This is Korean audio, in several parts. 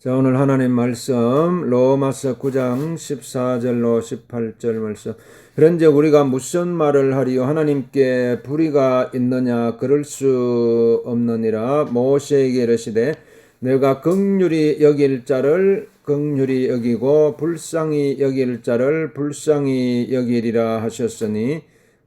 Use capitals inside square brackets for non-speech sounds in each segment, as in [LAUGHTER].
자, 오늘 하나님 말씀 로마서 9장 14절로 18절 말씀. 그런즉 우리가 무슨 말을 하리요? 하나님께 불의가 있느냐? 그럴 수 없느니라. 모세에게 이르시되 내가 긍휼히 여길 자를 긍휼히 여기고 불쌍히 여길 자를 불쌍히 여기리라 하셨으니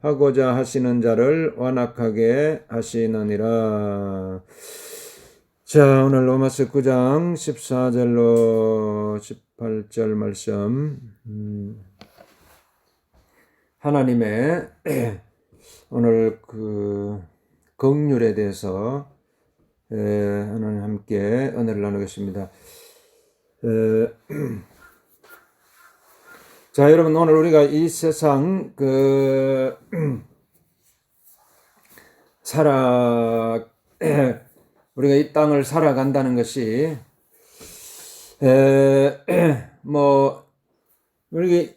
하고자 하시는 자를 완악하게 하시느니라. 자, 오늘 로마서 9장 14절로 18절 말씀. 음, 하나님의 [CLEARS THROAT] 오늘 그 긍휼에 대해서 에, 하나님 함께 은혜를 나누겠습니다. 에, [CLEARS THROAT] 자, 여러분 오늘 우리가 이 세상 그 [CLEARS THROAT] 살아 [CLEARS THROAT] 우리가 이 땅을 살아간다는 것이 에, [CLEARS THROAT] 뭐 우리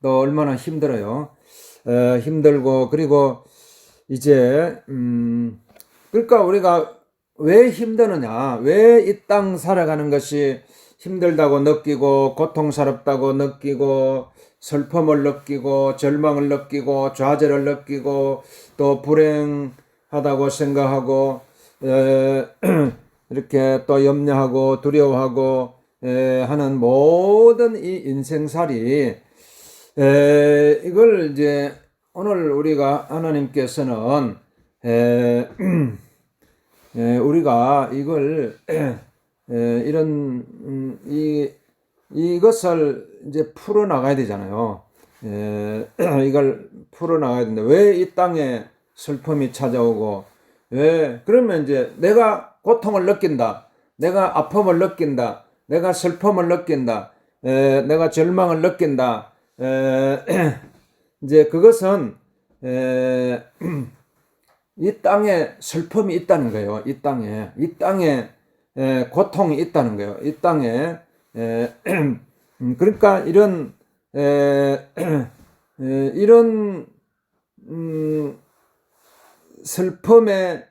또 얼마나 힘들어요. 에, 힘들고 그리고 이제 음 그러니까 우리가 왜 힘드느냐? 왜 이 땅 살아가는 것이 힘들다고 느끼고 고통스럽다고 느끼고 슬픔을 느끼고 절망을 느끼고 좌절을 느끼고 또 불행하다고 생각하고 에, [CLEARS THROAT] 이렇게 또 염려하고 두려워하고 에, 하는 모든 이 인생살이 에, 이걸 이제 오늘 우리가 하나님께서는 에, [CLEARS THROAT] 에, 우리가 이걸 에, [CLEARS THROAT] 이런 음, 이 이것을 이제 풀어 나가야 되잖아요. 에, [CLEARS THROAT] 이걸 풀어 나가야 된다. 왜 이 땅에 슬픔이 찾아오고 왜 그러면 이제 내가 고통을 느낀다. 내가 아픔을 느낀다. 내가 슬픔을 느낀다. 에, 내가 절망을 느낀다. 에, [CLEARS THROAT] 이제 그것은 에, [CLEARS THROAT] 이 땅에 슬픔이 있다는 거예요. 이 땅에 이 땅에 에, 고통이 있다는 거예요. 이 땅에 에, [CLEARS THROAT] 음, 그러니까 이런 [CLEARS THROAT] 이런 음, 슬픔에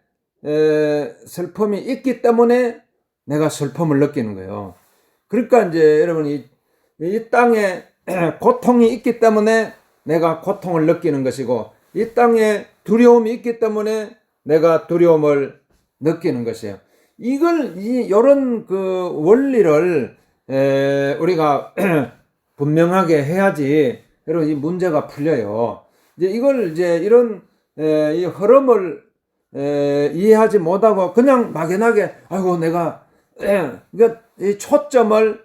에, 슬픔이 있기 때문에 내가 슬픔을 느끼는 거예요. 그러니까 이제 여러분 이 이 땅에 [CLEARS THROAT] 고통이 있기 때문에 내가 고통을 느끼는 것이고 이 땅에 두려움이 있기 때문에 내가 두려움을 느끼는 것이에요. 이걸 이 요런 그 원리를 에, 우리가 [CLEARS THROAT] 분명하게 해야지 여러분 이 문제가 풀려요. 이제 이걸 이제 이런 에, 이 흐름을 에, 이해하지 못하고 그냥 막연하게 아이고 내가 에, [CLEARS THROAT] 그러니까 이 초점을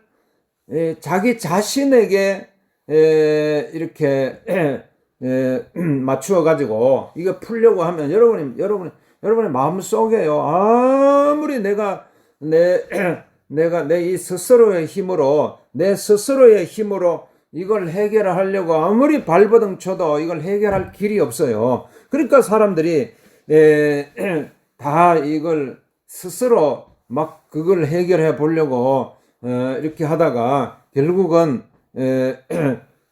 에, 자기 자신에게 에, 이렇게 [CLEARS THROAT] 에, 에, 맞추어 가지고 이거 풀려고 하면 여러분이 여러분이 여러분의 마음 속에요 아무리 내가 내 [CLEARS THROAT] 내가 내 이 스스로의 힘으로 내 스스로의 힘으로 이걸 해결하려고 아무리 발버둥 쳐도 이걸 해결할 길이 없어요. 그러니까 사람들이 에, [CLEARS THROAT] 다 이걸 스스로 막 그걸 해결해 보려고 어, 이렇게 하다가 결국은 에,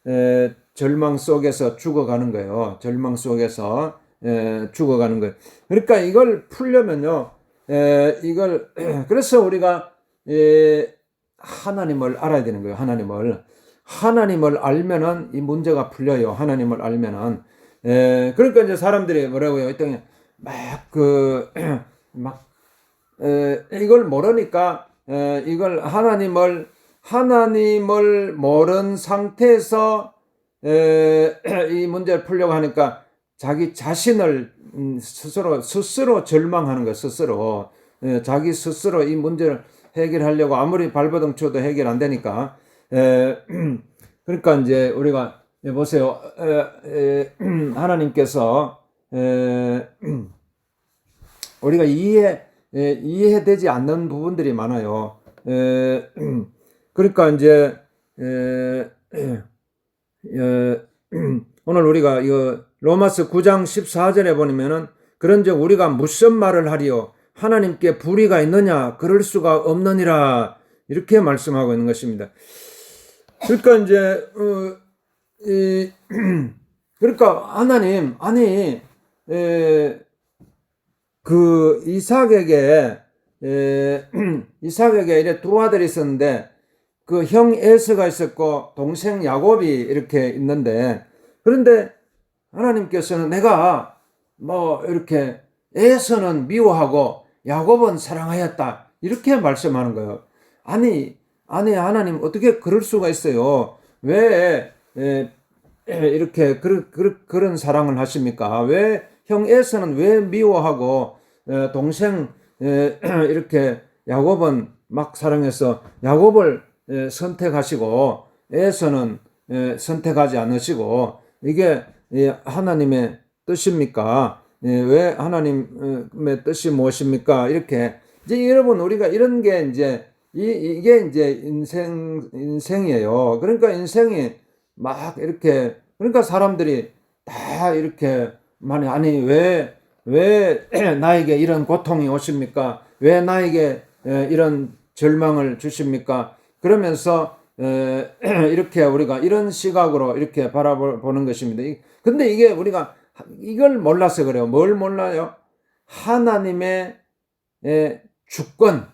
에, [CLEARS THROAT] 절망 속에서 죽어가는 거예요. 절망 속에서 에, 죽어가는 거예요. 그러니까 이걸 풀려면요, 에, 이걸 [CLEARS THROAT] 그래서 우리가 에, 하나님을 알아야 되는 거예요. 하나님을 하나님을 알면은 이 문제가 풀려요. 하나님을 알면은 에, 그러니까 이제 사람들이 뭐라고요? 이 땅에 막그막 이걸 모르니까 에, 이걸 하나님을 하나님을 모른 상태에서 에, [CLEARS THROAT] 이 문제를 풀려고 하니까 자기 자신을 음, 스스로 스스로 절망하는 거 스스로. 에, 자기 스스로 이 문제를 해결하려고 아무리 발버둥 쳐도 해결 안 되니까. 에, [CLEARS THROAT] 그러니까 이제 우리가 보세요. 에, 에, [CLEARS THROAT] 하나님께서 에, [CLEARS THROAT] 우리가 이해 에, 이해되지 않는 부분들이 많아요. 에, 그러니까 이제 오늘 우리가 이거 로마서 9장 14절에 보면은 그런즉 우리가 무슨 말을 하리요? 하나님께 불의가 있느냐? 그럴 수가 없느니라. 이렇게 말씀하고 있는 것입니다. 그러니까 이제 어, 이, [CLEARS THROAT] 그러니까 하나님 아니 에, 그 이삭에게 에, [CLEARS THROAT] 이삭에게 이래 두 아들이 있었는데 그 형 에스가 있었고 동생 야곱이 이렇게 있는데 그런데 하나님께서는 내가 뭐 이렇게 에서는 미워하고 야곱은 사랑하였다 이렇게 말씀하는 거예요. 아니 아니 하나님 어떻게 그럴 수가 있어요? 왜 에, 에, 이렇게 그런 그런 그런 사랑을 하십니까? 왜 형 에서는 왜 미워하고 에, 동생 에, [CLEARS THROAT] 이렇게 야곱은 막 사랑해서 야곱을 에, 선택하시고 에서는 에, 선택하지 않으시고 이게 예, 하나님의 뜻입니까? 예, 왜 하나님의 뜻이 무엇입니까? 이렇게 이제 여러분 우리가 이런 게 이제 이, 이게 이제 인생 인생이에요. 그러니까 인생이 막 이렇게 그러니까 사람들이 다 이렇게 많이 아니 왜 왜 [CLEARS THROAT] 나에게 이런 고통이 오십니까? 왜 나에게 에, 이런 절망을 주십니까? 그러면서 에, [CLEARS THROAT] 이렇게 우리가 이런 시각으로 이렇게 바라보는 것입니다. 이- 근데 이게 우리가 이걸 몰라서 그래요. 뭘 몰라요? 하나님의 에, 주권.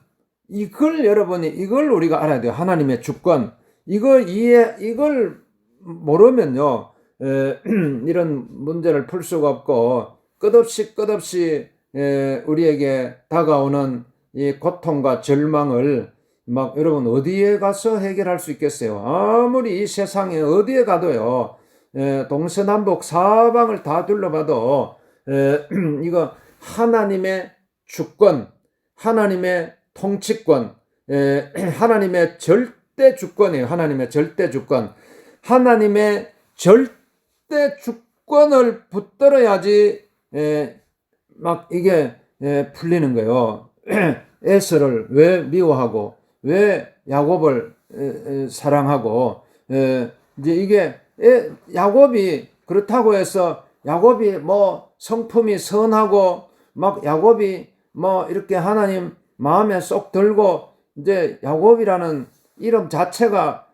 이걸 여러분이 이걸 우리가 알아야 돼요. 하나님의 주권. 이거 이해 이걸 모르면요. 에, [CLEARS THROAT] 이런 문제를 풀 수가 없고 끝없이 끝없이 에, 우리에게 다가오는 이 고통과 절망을 막 여러분 어디에 가서 해결할 수 있겠어요? 아무리 이 세상에 어디에 가도요. 에, 동서남북 사방을 다 둘러봐도 에, [CLEARS THROAT] 이거 하나님의 주권, 하나님의 통치권, 에, [CLEARS THROAT] 하나님의 절대 주권이에요. 하나님의 절대 주권. 하나님의 절대 주권을 붙들어야지 에, 막 이게 에, 풀리는 거예요. [CLEARS THROAT] 에스를 왜 미워하고 왜 야곱을 사랑하고 에, 이제 이게 에, 야곱이 그렇다고 해서 야곱이 뭐 성품이 선하고 막 야곱이 뭐 이렇게 하나님 마음에 쏙 들고 이제 야곱이라는 이름 자체가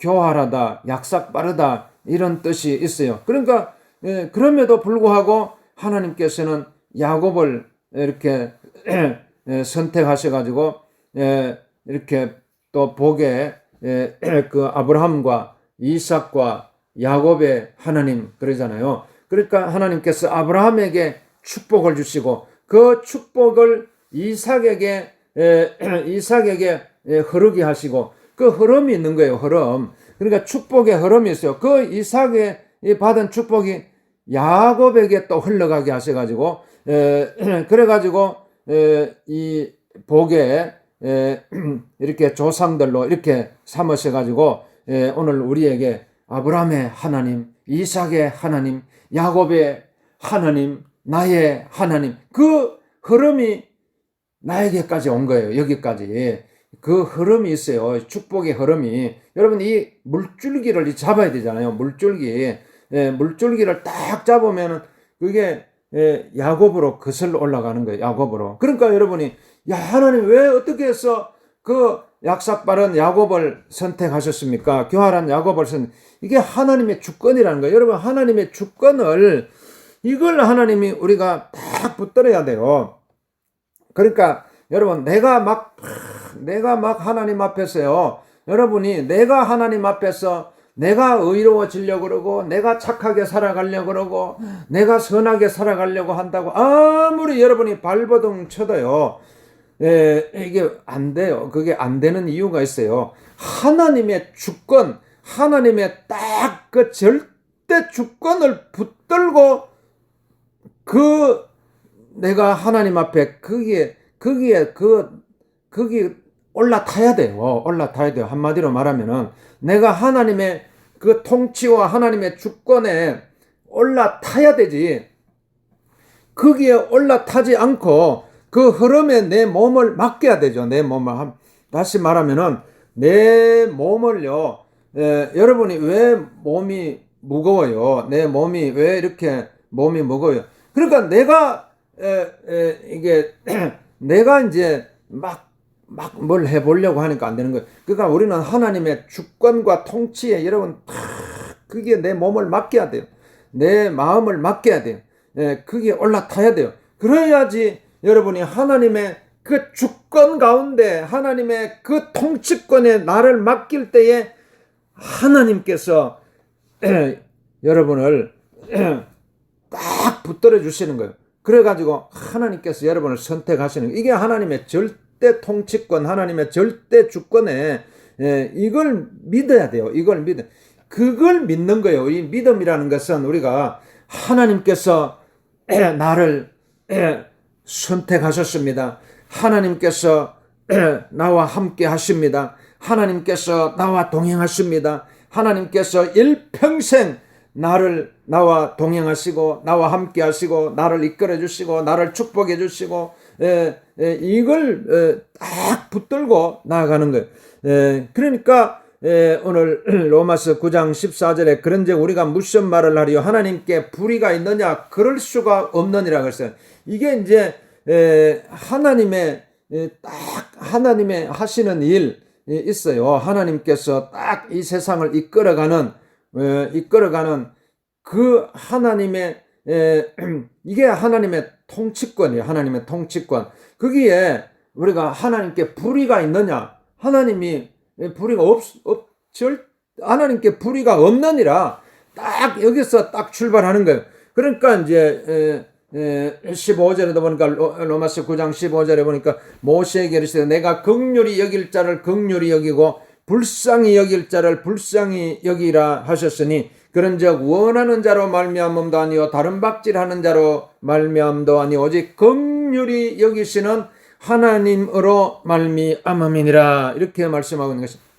교활하다, 약삭 빠르다 이런 뜻이 있어요. 그러니까 예, 그럼에도 불구하고 하나님께서는 야곱을 이렇게 [CLEARS THROAT] 예, 선택하셔 가지고 예, 이렇게 또 복에 예, [CLEARS THROAT] 그 아브라함과 이삭과 야곱의 하나님 그러잖아요. 그러니까 하나님께서 아브라함에게 축복을 주시고 그 축복을 이삭에게 에, [CLEARS THROAT] 이삭에게 에, 흐르게 하시고 그 흐름이 있는 거예요. 흐름. 그러니까 축복의 흐름이 있어요. 그 이삭의 이 받은 축복이 야곱에게 또 흘러가게 하셔가지고 에, [CLEARS THROAT] 그래가지고 에, 이 에, [CLEARS THROAT] 이렇게 조상들로 이렇게 삼으셔 가지고 에, 오늘 우리에게 아브라함의 하나님, 이삭의 하나님, 야곱의 하나님, 나의 하나님 그 흐름이 나에게까지 온 거예요. 여기까지. 그 흐름이 있어요. 축복의 흐름이. 여러분, 이 물줄기를 잡아야 되잖아요. 물줄기. 예, 물줄기를 딱 잡으면은 그게 예, 야곱으로 거슬러 올라가는 거예요. 야곱으로. 그러니까 여러분이, 야, 하나님 왜 어떻게 해서 그 약삭 빠른 야곱을 선택하셨습니까? 교활한 야곱을 선, 이게 하나님의 주권이라는 거예요. 여러분, 하나님의 주권을 이걸 하나님이 우리가 딱 붙들어야 돼요. 그러니까 여러분 내가 막 내가 막 하나님 앞에서요. 여러분이 내가 하나님 앞에서 내가 의로워지려고 그러고 내가 착하게 살아가려고 그러고 내가 선하게 살아가려고 한다고 아무리 여러분이 발버둥 쳐도요. 예, 이게 안 돼요. 그게 안 되는 이유가 있어요. 하나님의 주권, 하나님의 딱 그 절대 주권을 붙들고 그 내가 하나님 앞에 거기에 거기에 그 거기 올라타야 돼요. 올라타야 돼요. 한마디로 말하면은 내가 하나님의 그 통치와 하나님의 주권에 올라타야 되지. 거기에 올라타지 않고 그 흐름에 내 몸을 맡겨야 되죠. 내 몸을 한 다시 말하면은 내 몸을요. 에, 여러분이 왜 몸이 무거워요? 내 몸이 왜 이렇게 몸이 무거워요? 그러니까 내가 에, 에, 이게 [CLEARS THROAT] 내가 이제 막 막 뭘 해보려고 하니까 안 되는 거예요. 그러니까 우리는 하나님의 주권과 통치에 여러분 다 그게 내 몸을 맡겨야 돼요. 내 마음을 맡겨야 돼요. 예, 그게 올라타야 돼요. 그래야지 여러분이 하나님의 그 주권 가운데 하나님의 그 통치권에 나를 맡길 때에 하나님께서 에, [CLEARS THROAT] 여러분을 에, [CLEARS THROAT] 딱 붙들어 주시는 거예요. 그래가지고 하나님께서 여러분을 선택하시는 거예요. 이게 하나님의 절대 통치권, 하나님의 절대 주권에 에, 이걸 믿어야 돼요. 이걸 믿어. 그걸 믿는 거예요. 이 믿음이라는 것은 우리가 하나님께서 에, [CLEARS THROAT] 나를 에, 선택하셨습니다. 하나님께서 에, [CLEARS THROAT] 나와 함께 하십니다. 하나님께서 나와 동행하십니다. 하나님께서 일평생 나를 나와 동행하시고 나와 함께 하시고 나를 이끌어 주시고 나를 축복해 주시고 이걸 에, 딱 붙들고 나아가는 거예요. 에, 그러니까 에, 오늘 [CLEARS THROAT] 로마서 9장 14절에 그런즉 우리가 무슨 말을 하리요 하나님께 불의가 있느냐 그럴 수가 없느니라 그랬어요. 이게 이제 에, 하나님의 에, 딱 하나님의 하시는 일 있어요. 하나님께서 딱 이 세상을 이끌어가는 에, 이끌어가는 그 하나님의 에, [CLEARS THROAT] 이게 하나님의 통치권이에요. 하나님의 통치권. 거기에 우리가 하나님께 불의가 있느냐? 하나님이 불의가 없, 없, 절, 하나님께 불의가 없느니라 딱 여기서 딱 출발하는 거예요. 그러니까 이제 15절에도 보니까 로- 로마서 9장 15절에 보니까 모세에게 이르시되 내가 극률이 여길 자를 극률이 여기고 불쌍히 여길 자를 불쌍히 여기라 하셨으니 그런즉 원하는 자로 말미암음도 아니요 다른 박질하는 자로 말미암도 아니 오직 극률이 여기시는 하나님으로 말미암음이니라 이렇게 말씀하고 있는 것입니다.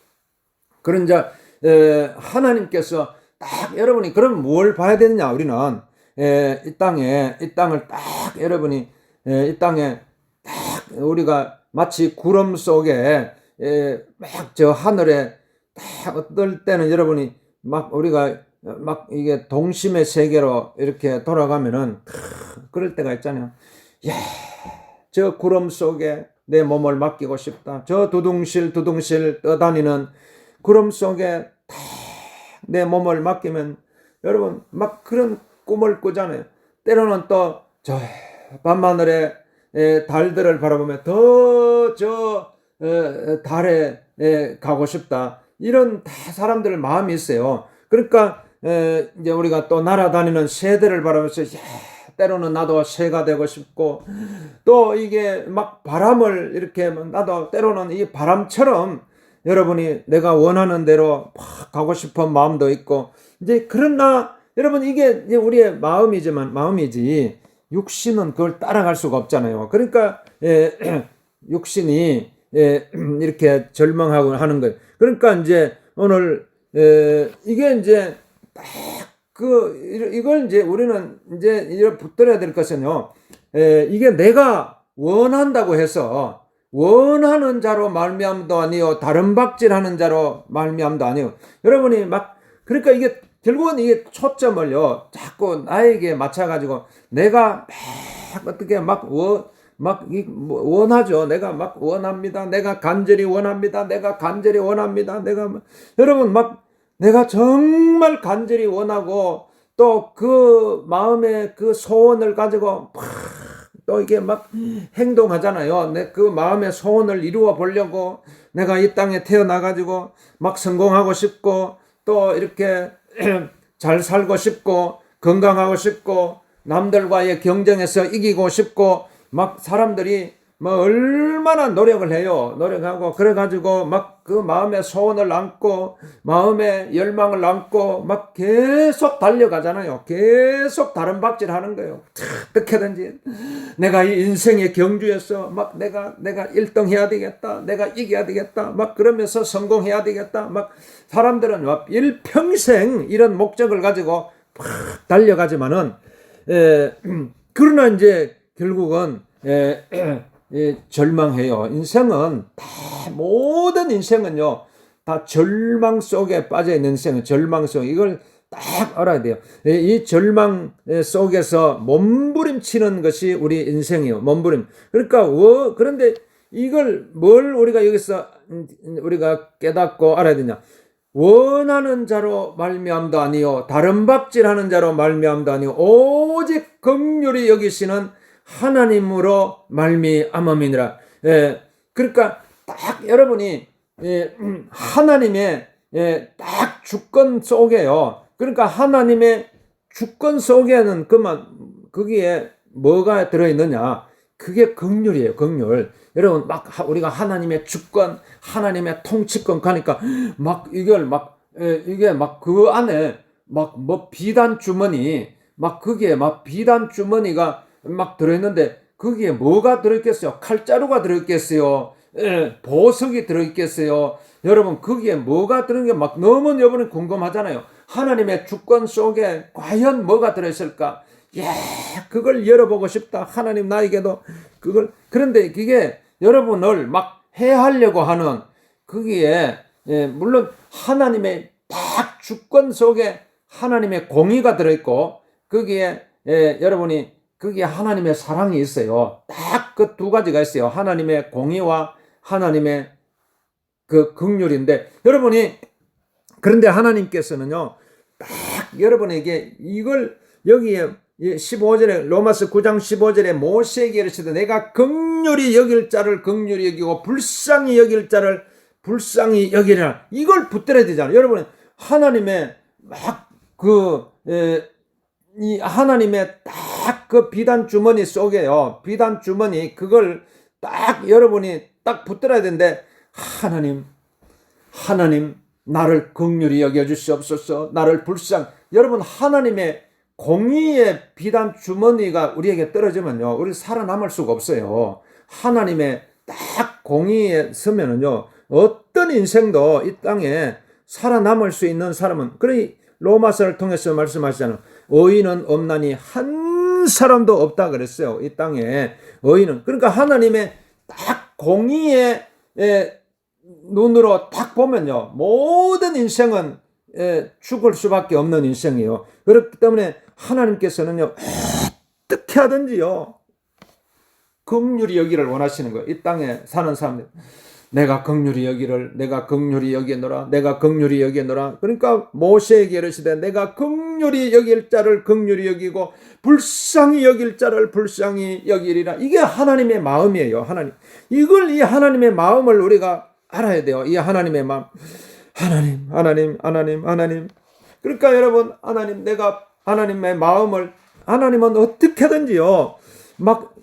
그런 자 에, 하나님께서 딱 여러분이 그럼 뭘 봐야 되느냐 우리는 에, 이 땅에 이 땅을 딱 여러분이 에, 이 땅에 딱 우리가 마치 구름 속에 막 저 하늘에 딱 어떨 때는 여러분이 막 우리가 막 이게 동심의 세계로 이렇게 돌아가면은 그럴 때가 있잖아요. 야, 저 구름 속에 내 몸을 맡기고 싶다. 저 두둥실 두둥실 떠다니는 구름 속에 탁내 몸을 맡기면 여러분 막 그런 꿈을 꾸잖아요. 때로는 또 저 밤하늘에 에, 달들을 바라보며 더 저 달에 에, 가고 싶다. 이런 다 사람들 마음이 있어요. 그러니까 에, 이제 우리가 또 날아다니는 새들을 바라보면서 야, 때로는 나도 새가 되고 싶고 또 이게 막 바람을 이렇게 나도 때로는 이 바람처럼 여러분이 내가 원하는 대로 막 가고 싶은 마음도 있고 이제 그러나 여러분 이게 우리의 마음이지만 마음이지 육신은 그걸 따라갈 수가 없잖아요. 그러니까 예, [CLEARS THROAT] 육신이 예, [CLEARS THROAT] 이렇게 절망하고 하는 거예요. 그러니까 이제 오늘 예, 이게 이제 딱 그 이걸 이제 우리는 이제 이걸 붙들어야 될 것은요. 에, 이게 내가 원한다고 해서 원하는 자로 말미암도 아니요 다른 박질하는 자로 말미암도 아니요 여러분이 막 그러니까 이게 결국은 이게 초점을요 자꾸 나에게 맞춰가지고 내가 막 어떻게 막 원막 뭐 원하죠. 내가 막 원합니다. 내가 간절히 원합니다. 내가 간절히 원합니다. 내가 막- 여러분 막 내가 정말 간절히 원하고 또 그 마음의 그 소원을 가지고 막 또 이게 막 행동하잖아요. 내 그 마음의 소원을 이루어 보려고 내가 이 땅에 태어나 가지고 막 성공하고 싶고 또 이렇게 [CLEARS THROAT] 잘 살고 싶고 건강하고 싶고 남들과의 경쟁에서 이기고 싶고 막 사람들이 뭐 얼마나 노력을 해요. 노력하고 그래 가지고 막 그 마음의 소원을 안고 마음의 열망을 안고 막 계속 달려가잖아요. 계속 다른 박질 하는 거예요. 어떻게든지 내가 이 인생의 경주에서 막 내가 내가 1등 해야 되겠다. 내가 이겨야 되겠다. 막 그러면서 성공해야 되겠다. 막 사람들은 막 일평생 이런 목적을 가지고 막 달려가지만은 에, 그러나 이제 결국은 에, 절망해요. 인생은 다 모든 인생은요 다 절망 속에 빠져 있는 인생은 절망 속 이걸 딱 알아야 돼요. 예, 이 절망 속에서 몸부림치는 것이 우리 인생이요. 몸부림. 그러니까 워, 그런데 이걸 뭘 우리가 여기서 음, 우리가 깨닫고 알아야 되냐? 원하는 자로 말미암도 아니요 다른 박질하는 자로 말미암도 아니요 오직 긍휼히 여기시는 하나님으로 말미암음이니라. 예, 그러니까 딱 여러분이 예, 음, 하나님의 예, 딱 주권 속에요. 그러니까 하나님의 주권 속에는 그만 거기에 뭐가 들어 있느냐? 그게 긍휼이에요. 긍휼. 여러분 막 하- 우리가 하나님의 주권, 하나님의 통치권 가니까 막 이걸 막 에, 이게 막 그 안에 막 뭐 비단 주머니 막 거기에 막 비단 주머니가 막 들어있는데 거기에 뭐가 들어있겠어요? 칼자루가 들어있겠어요? 예, 보석이 들어있겠어요? 여러분 거기에 뭐가 들어있는 게막 너무 여러분이 궁금하잖아요. 하나님의 주권 속에 과연 뭐가 들어있을까? 예, 그걸 열어보고 싶다. 하나님 나에게도 그걸 그런데 그게 여러분을 막 해하려고 하는 거기에 예, 물론 하나님의 딱 주권 속에 하나님의 공의가 들어있고 거기에 예, 여러분이 거기에 하나님의 사랑이 있어요. 딱 그 두 가지가 있어요. 하나님의 공의와 하나님의 그 긍휼인데 여러분이 그런데 하나님께서는요. 딱 여러분에게 이걸 여기에 15절에 로마서 9장 15절에 모세에게 이르시되 내가 긍휼히 여길 자를 긍휼히 여기고 불쌍히 여길 자를 불쌍히 여기라 이걸 붙들어야 되잖아요. 여러분 하나님의 막그 이 하나님의 딱 그 비단 주머니 속에요. 비단 주머니 그걸 딱 여러분이 딱 붙들어야 되는데 하나님 하나님 나를 긍휼히 여겨 주시옵소서. 나를 불쌍. 여러분 하나님의 공의의 비단 주머니가 우리에게 떨어지면요. 우리 살아남을 수가 없어요. 하나님의 딱 공의에 서면은요. 어떤 인생도 이 땅에 살아남을 수 있는 사람은 그래 로마서를 통해서 말씀하시잖아요. 의인은 없나니 한 사람도 없다 그랬어요. 이 땅에 의인은 그러니까 하나님의 딱 공의의 에, 눈으로 딱 보면요. 모든 인생은 에, 죽을 수밖에 없는 인생이에요. 그렇기 때문에 하나님께서는요. 어떻게 하든지요. 긍휼히 여기를 원하시는 거예요. 이 땅에 사는 사람들. 내가 긍휼히 여기를 내가 긍휼히 여기노라 내가 긍휼히 여기노라. 그러니까 모세에게 이르시되 내가 긍휼히 여길 자를 긍휼히 여기고 불쌍히 여길 자를 불쌍히 여기리라. 이게 하나님의 마음이에요 하나님. 이걸 이 하나님의 마음을 우리가 알아야 돼요 이 하나님의 마음. 하나님 하나님 하나님 하나님. 그러니까 여러분 하나님 내가 하나님의 마음을 하나님은 어떻게든지요 막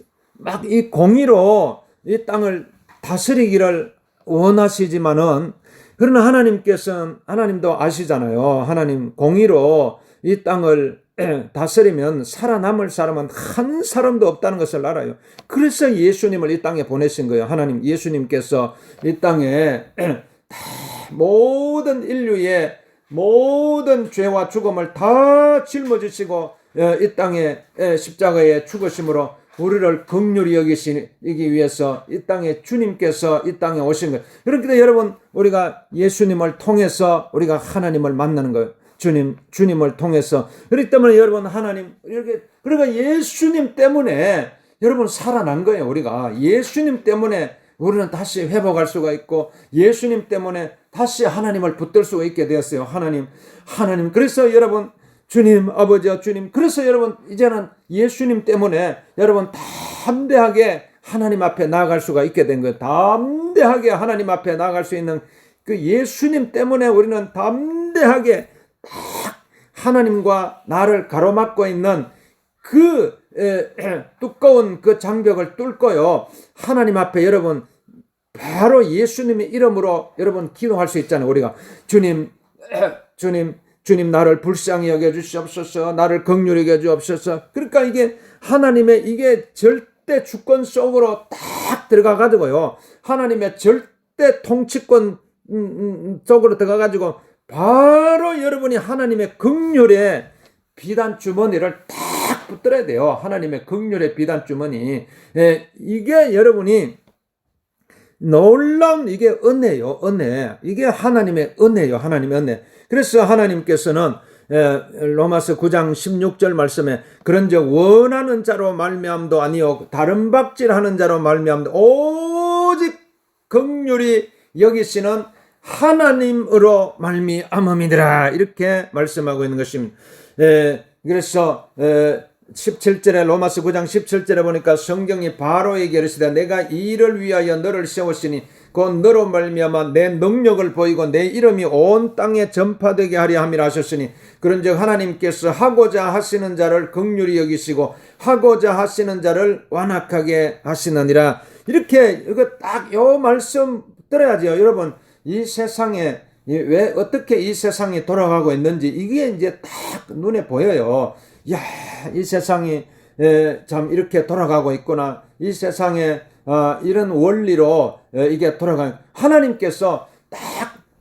막 이 공의로 이 땅을 다스리기를 원하시지만은 그러나 하나님께서는 하나님도 아시잖아요. 하나님 공의로 이 땅을 [CLEARS THROAT] 다스리면 살아남을 사람은 한 사람도 없다는 것을 알아요. 그래서 예수님을 이 땅에 보내신 거예요. 하나님 예수님께서 이 땅에 [CLEARS THROAT] 모든 인류의 모든 죄와 죽음을 다 짊어지시고 이 땅에 십자가에 죽으심으로 우리를 긍휼히 여기시기 위해서 이 땅에 주님께서 이 땅에 오신 거예요. 그렇기 여러분 우리가 예수님을 통해서 우리가 하나님을 만나는 거예요. 주님 주님을 통해서 그렇기 때문에 여러분 하나님 이렇게 그러니까 예수님 때문에 여러분 살아난 거예요. 우리가 예수님 때문에 우리는 다시 회복할 수가 있고 예수님 때문에 다시 하나님을 붙들 수가 있게 되었어요. 하나님 하나님 그래서 여러분 주님, 아버지와 주님. 그래서 여러분, 이제는 예수님 때문에 여러분 담대하게 하나님 앞에 나아갈 수가 있게 된 거예요. 담대하게 하나님 앞에 나아갈 수 있는 그 예수님 때문에 우리는 담대하게 딱 하나님과 나를 가로막고 있는 그 에, 에, 두꺼운 그 장벽을 뚫고요. 하나님 앞에 여러분 바로 예수님의 이름으로 여러분 기도할 수 있잖아요. 우리가 주님, 에, [CLEARS THROAT] 주님, 주님 나를 불쌍히 여겨 주시옵소서. 나를 긍휼히 여겨 주옵소서. 그러니까 이게 하나님의 이게 절대 주권 속으로 딱 들어가 가지고요. 하나님의 절대 통치권 음, 음, 속으로 들어가 가지고 바로 여러분이 하나님의 긍휼의 비단 주머니를 딱 붙들어야 돼요. 하나님의 극률의 비단 주머니. 예, 이게 여러분이 놀라운 이게 은혜요, 은혜. 이게 하나님의 은혜요, 하나님의 은혜. 그래서 하나님께서는 예, 로마서 9장 16절 말씀에 그런즉 원하는 자로 말미암도 아니요 다른 박질하는 자로 말미암도 오직 극률이 여기시는 하나님으로 말미암음이더라 이렇게 말씀하고 있는 것입니다. 예, 그래서 에, 17절에 로마서 9장 17절에 보니까 성경이 바로에게 이르시되 내가 이 일을 위하여 너를 세웠으니 곧 너로 말미암아 내 능력을 보이고 내 이름이 온 땅에 전파되게 하려 함이라 하셨으니 그런즉 하나님께서 하고자 하시는 자를 극률히 여기시고 하고자 하시는 자를 완악하게 하시느니라 이렇게 이거 딱 요 말씀 들어야죠 여러분 이 세상에 이왜 어떻게 이 세상이 돌아가고 있는지 이게 이제 딱 눈에 보여요. 야, 이 세상이 에, 참 이렇게 돌아가고 있구나. 이 세상에 어, 이런 원리로 에, 이게 돌아가. 하나님께서 딱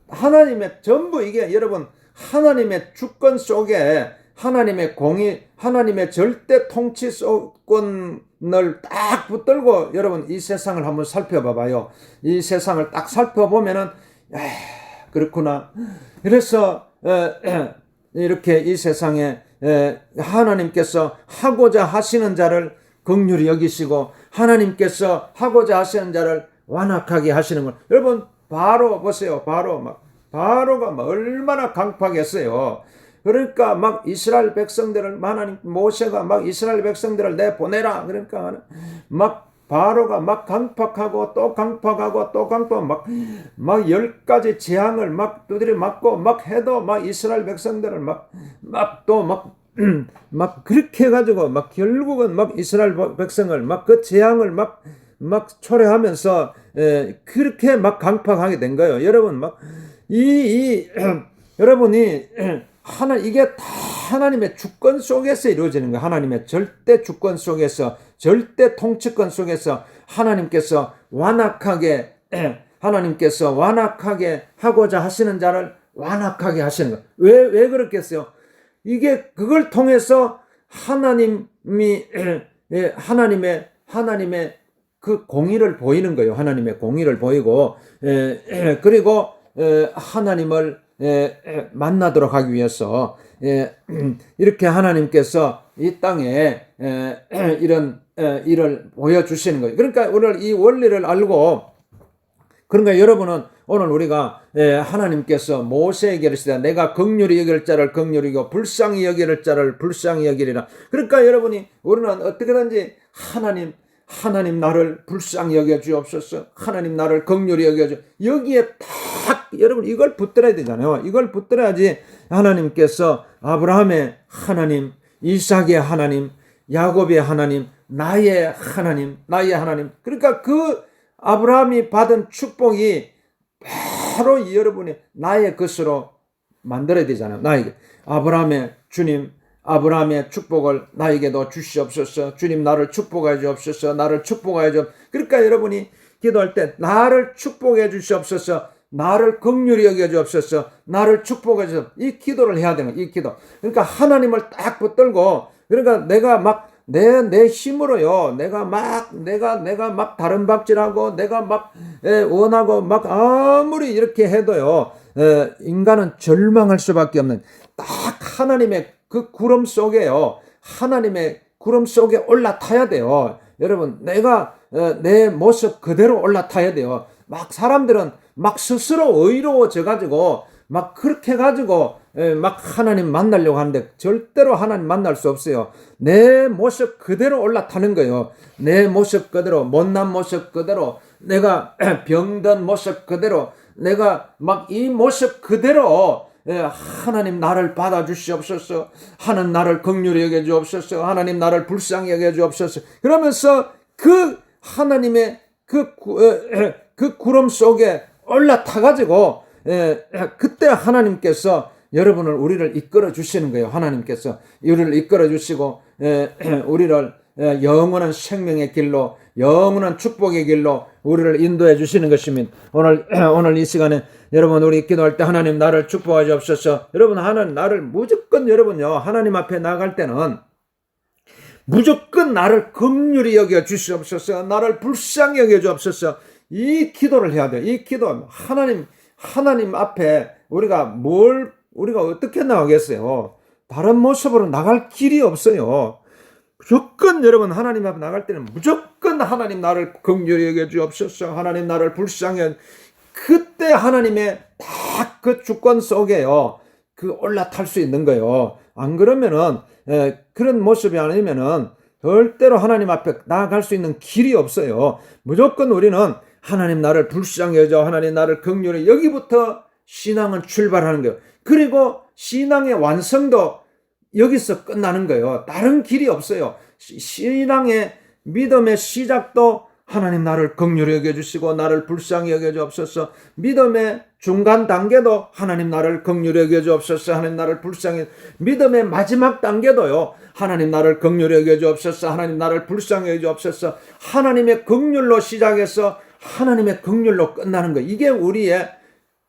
하나님의 전부 이게 여러분 하나님의 주권 속에 하나님의 공의, 하나님의 절대 통치 소권을 딱 붙들고 여러분 이 세상을 한번 살펴봐봐요. 이 세상을 딱 살펴보면은 야, 그렇구나. 그래서 에, 에, [CLEARS THROAT] 이렇게 이 세상에 에, 하나님께서 하고자 하시는 자를 긍휼히 여기시고 하나님께서 하고자 하시는 자를 완악하게 하시는 걸 여러분 바로 보세요. 바로 막 바로가 막 얼마나 강팍했어요. 그러니까 막 이스라엘 백성들을 하나님 모세가 막 이스라엘 백성들을 내 보내라 그러니까 막 바로가 막 강팍하고 또 강팍하고 또 강팍 막막 열 가지 재앙을 막 두드려 맞고 막 해도 막 이스라엘 백성들을 막 막 또막 [CLEARS THROAT] 막 그렇게 해가지고 막 결국은 막 이스라엘 백성을 막 그 재앙을 막 막 초래하면서 에, 그렇게 막 강팍하게 된 거예요. 여러분 막이이 [CLEARS THROAT] 여러분이 [CLEARS THROAT] 하나 이게 다 하나님의 주권 속에서 이루어지는 거예요. 하나님의 절대 주권 속에서 절대 통치권 속에서 하나님께서 완악하게 하나님께서 완악하게 하고자 하시는 자를 완악하게 하시는 거예요. 왜 왜 그렇겠어요? 이게 그걸 통해서 하나님이 [CLEARS THROAT] 하나님의 하나님의 그 공의를 보이는 거예요. 하나님의 공의를 보이고 그리고 하나님을 만나도록 하기 위해서 [CLEARS THROAT] 이렇게 하나님께서 이 땅에 이런 일을 보여주시는 거예요. 그러니까 오늘 이 원리를 알고 그러니까 여러분은 오늘 우리가 하나님께서 모세에게 이르시되 내가 극률히 여길 자를 극률히 여기고 불쌍히 여길 자를 불쌍히 여기리라. 그러니까 여러분이 우리는 어떻게든지 하나님 하나님 나를 불쌍히 여겨 주옵소서. 하나님 나를 극률히 여겨 주. 여기에 딱 여러분 이걸 붙들어야 되잖아요. 이걸 붙들어야지 하나님께서 아브라함의 하나님, 이삭의 하나님, 야곱의 하나님, 나의 하나님, 나의 하나님. 그러니까 그 아브라함이 받은 축복이 바로 여러분이 나의 것으로 만들어야 되잖아요. 나에게 아브라함의 주님 아브라함의 축복을 나에게도 주시옵소서. 주님 나를 축복해 주옵소서. 나를 축복해 주. 그러니까 여러분이 기도할 때 나를 축복해 주시옵소서. 나를 긍휼히 여겨 주옵소서. 나를 축복해 주옵소서. 이 기도를 해야 되는 이 기도. 그러니까 하나님을 딱 붙들고 그러니까 내가 막 내, 내 힘으로요. 내가 막, 내가, 내가 막 다른 박질하고, 내가 막, 에, 원하고, 막, 아무리 이렇게 해도요, 에, 인간은 절망할 수밖에 없는, 딱 하나님의 그 구름 속에요. 하나님의 구름 속에 올라타야 돼요. 여러분, 내가 어, 내 모습 그대로 올라타야 돼요. 막 사람들은 막 스스로 의로워져 가지고 막 그렇게 가지고 막 하나님 만나려고 하는데 절대로 하나님 만날 수 없어요. 내 모습 그대로 올라타는 거예요. 내 모습 그대로 못난 모습 그대로 내가 [CLEARS THROAT] 병든 모습 그대로 내가 막 이 모습 그대로 예, 하나님 나를 받아 주시옵소서. 하는 나를 긍휼히 여겨 주옵소서. 하나님 나를 불쌍히 여겨 주옵소서. 그러면서 그 하나님의 그, [CLEARS THROAT] 그 구름 속에 올라타 가지고 그때 하나님께서 여러분을 우리를 이끌어 주시는 거예요. 하나님께서 우리를 이끌어 주시고 우리를 영원한 생명의 길로 영원한 축복의 길로 우리를 인도해 주시는 것입니다. 오늘 [CLEARS THROAT] 오늘 이 시간에 여러분 우리 기도할 때 하나님 나를 축복하 주옵소서. 여러분 하나님 나를 무조건 여러분요 하나님 앞에 나갈 때는 무조건 나를 긍휼히 여겨 주시옵소서. 나를 불쌍히 여겨 주옵소서. 이 기도를 해야 돼. 이 기도 하나님 하나님 앞에 우리가 뭘 우리가 어떻게 나가겠어요? 다른 모습으로 나갈 길이 없어요. 무조건 여러분 하나님 앞에 나갈 때는 무조건 하나님 나를 긍휼히 여겨 주옵소서. 하나님 나를 불쌍히 그때 하나님의 딱그 주권 속에요. 그 올라탈 수 있는 거예요. 안 그러면은 에, 그런 모습이 아니면은 절대로 하나님 앞에 나아갈 수 있는 길이 없어요. 무조건 우리는 하나님 나를 불쌍히 여겨 하나님 나를 긍휼히 여기부터 신앙은 출발하는 거예요. 그리고 신앙의 완성도 여기서 끝나는 거예요. 다른 길이 없어요. 시- 신앙의 믿음의 시작도 하나님 나를 긍휼히 여겨 주시고 나를 불쌍히 여겨 주옵소서. 믿음의 중간 단계도 하나님 나를 긍휼히 여겨 주옵소서. 하나님 나를 불쌍히 믿음의 마지막 단계도요. 하나님 나를 긍휼히 여겨 주옵소서. 하나님 나를 불쌍히 여겨 주옵소서. 하나님의 긍휼로 시작해서 하나님의 긍휼로 끝나는 거. 이게 우리의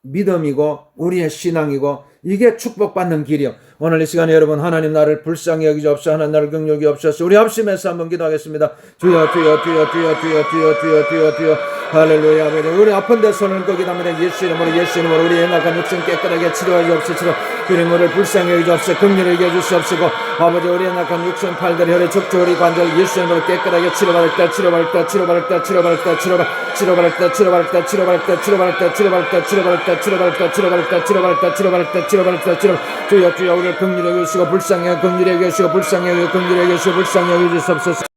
믿음이고 우리의 신앙이고 이게 축복받는 길이요. 오늘 이 시간에 여러분 하나님 나를 불쌍히 여기옵소서 하나님 나를 긍휼히 여기옵소서 우리 합심해서 한번 기도하겠습니다. 주여 주여 주여 주여 주여 주여 주여 주여 주여 할렐루야 우리 아픈 데 손을 거기다면 예수 이름으로 예수 이름으로 우리 연약한 육신 깨끗하게 치료해 주옵소서 주님 우리를 불쌍히 여기옵소서 긍휼히 여겨 주시옵시고 아버지 우리 연약한 육신 팔들 혈액 척추 우리 관절 예수 이름으로 깨끗하게 치료받을 때 치료받을 때 치료받을 때 치료받을 때 치료받을 때 치료받을 때 치료받을 때 치료받을 때 치료받을 때 치료받을 때 치료받을 때 치료받을 때 치료받을 때 치료받을 때 치료받을 때 치료 주여 주여 우리를 긍휼히 여기시고 불쌍히 여기시고 불쌍히 여기시고 불쌍히 여기시옵소서